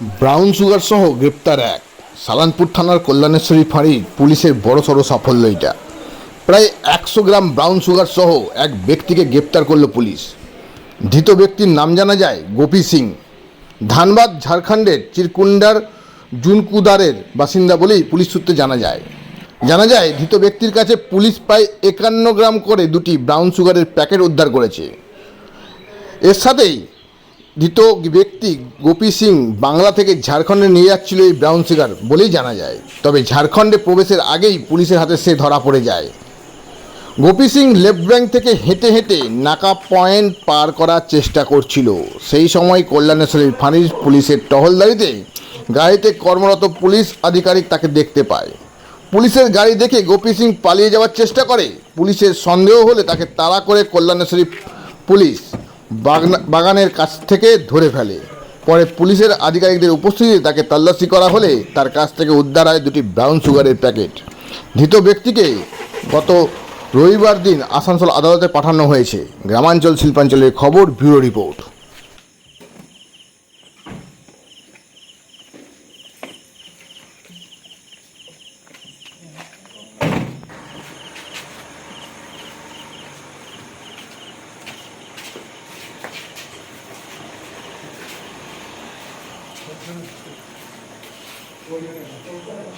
Brown sugar সহ গ্রেপ্তার এক। সালানপুর থানার কল্যাণেশ্বরী ফাঁড়ির পুলিশের বড়সড় সাফল্য এটা। প্রায় একশো গ্রাম ব্রাউন সুগার সহ এক ব্যক্তিকে গ্রেপ্তার করল পুলিশ। ধৃত ব্যক্তির নাম জানা যায় গোপী সিং। ধানবাদ ঝাড়খণ্ডের চিরকুন্ডার জুনকুদারের বাসিন্দা বলেই পুলিশ সূত্রে জানা যায়। জানা যায়, ধৃত ব্যক্তির কাছে পুলিশ প্রায় একান্ন গ্রাম করে দুটি ব্রাউন সুগারের প্যাকেট উদ্ধার করেছে। এর সাথেই ধৃত ব্যক্তি গোপী সিং বাংলা থেকে ঝাড়খণ্ডে নিয়ে যাচ্ছিল এই ব্রাউন সুগার বলেই জানা যায়। তবে ঝাড়খণ্ডে প্রবেশের আগেই পুলিশের হাতে সে ধরা পড়ে যায়। গোপী সিং লেফট ব্যাঙ্ক থেকে হেঁটে হেঁটে নাকা পয়েন্ট পার করার চেষ্টা করছিল। সেই সময় কল্যাণেশ্বরীর ফাঁড়ির পুলিশের টহলদারিতে গাড়িতে কর্মরত পুলিশ আধিকারিক তাকে দেখতে পায়। পুলিশের গাড়ি দেখে গোপী সিং পালিয়ে যাওয়ার চেষ্টা করে। পুলিশের সন্দেহ হলে তাকে তাড়া করে কল্যাণেশ্বরী পুলিশ বাগানের কাছ থেকে ধরে ফেলে। পরে পুলিশের আধিকারিকদের উপস্থিতিতে তাকে তল্লাশি করা হলে তার কাছ থেকে উদ্ধার হয় দুটি ব্রাউন সুগারের প্যাকেট। ধৃত ব্যক্তিকে গত রবিবার দিন আসানসোল আদালতে পাঠানো হয়েছে। গ্রামাঞ্চল শিল্পাঞ্চলের খবর ব্যুরো রিপোর্ট। 全身，我有点。